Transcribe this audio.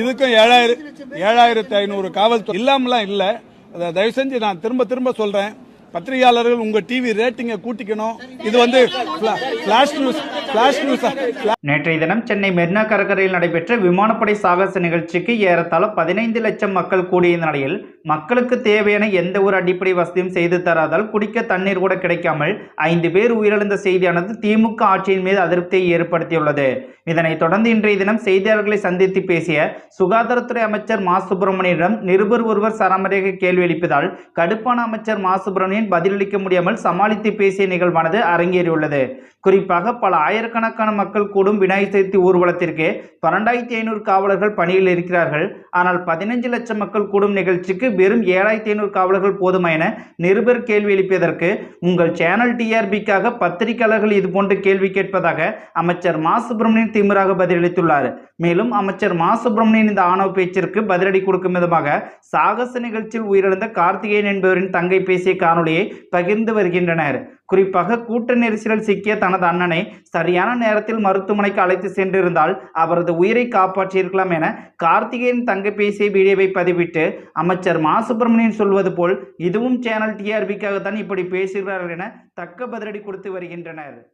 இதுக்கும் ஏழாயிரம் ஏழாயிரத்தி ஐநூறு காவல்துறை இல்லாமலாம் இல்ல. தயவு செஞ்சு நான் திரும்ப திரும்ப சொல்றேன். பத்திரிகையாளர்கள் உங்க டிவி ரேட்டிங்கை கூட்டிக்கணும். இது வந்து நியூஸ் நியூஸ் நேற்றைய தினம் சென்னை மெரினா கடற்கரையில் நடைபெற்ற விமானப்படை சாகச நிகழ்ச்சிக்கு ஏறத்தாழ பதினைந்து லட்சம் மக்கள் கூடிய நிலையில் மக்களுக்கு தேவையான எந்த ஒரு அடிப்படை வசதியும் செய்து தராதால் குடிக்க தண்ணீர் கூட கிடைக்காமல் ஐந்து பேர் உயிரிழந்த செய்தியானது திமுக ஆட்சியின் மீது அதிருப்தியை ஏற்படுத்தியுள்ளது. இதனைத் தொடர்ந்து இன்றைய தினம் செய்தியாளர்களை சந்தித்து பேசிய சுகாதாரத்துறை அமைச்சர் மா. சுப்பிரமணியனிடம் நிருபர் ஒருவர் சரமரேக கேள்வி எழுப்பதால் கடுப்பான அமைச்சர் மா. சுப்பிரமணியன் பதிலளிக்க முடியாமல் சமாளித்து பேசிய நிகழ்வானது அரங்கேறியுள்ளது. குறிப்பாக பல ஆயிரக்கணக்கான மக்கள் கூடும் விநாயகர் சதுர்த்தி ஊர்வலத்திற்கு பன்னெண்டாயிரத்தி ஐநூறு காவலர்கள் பணியில் இருக்கிறார்கள். ஆனால் பதினஞ்சு லட்சம் மக்கள் கூடும் நிகழ்ச்சிக்கு வெறும் ஏழாயிரத்தி ஐநூறு காவலர்கள் போதுமா என நிருபர் கேள்வி எழுப்பியதற்கு உங்கள் சேனல் டிஆர்பிக்காக பத்திரிகையாளர்கள் இதுபோன்று கேள்வி கேட்பதாக அமைச்சர் மா. சுப்பிரமணியன் திமிராக பதிலளித்துள்ளார். மேலும் அமைச்சர் மா. சுப்பிரமணியன் இந்த ஆணவ பேச்சிற்கு பதிலடி கொடுக்கும் விதமாக சாகச நிகழ்ச்சியில் உயிரிழந்த கார்த்திகேயன் என்பவரின் தங்கை பேசிய காணொலியை பகிர்ந்து வருகின்றனர். குறிப்பாக கூட்ட நெரிசலில் சிக்கிய தனது அண்ணனை சரியான நேரத்தில் மருத்துவமனைக்கு அழைத்து சென்றிருந்தால் அவரது உயிரை காப்பாற்றியிருக்கலாம் என கார்த்திகேயன் தங்க பேசிய வீடியோவை பதிவிட்டு அமைச்சர் மா. சுப்பிரமணியன் சொல்வது போல் இதுவும் சேனல் டிஆர்பிக்காக தான் இப்படி பேசுகிறார்கள் என தக்க பதிலடி கொடுத்து வருகின்றனர்.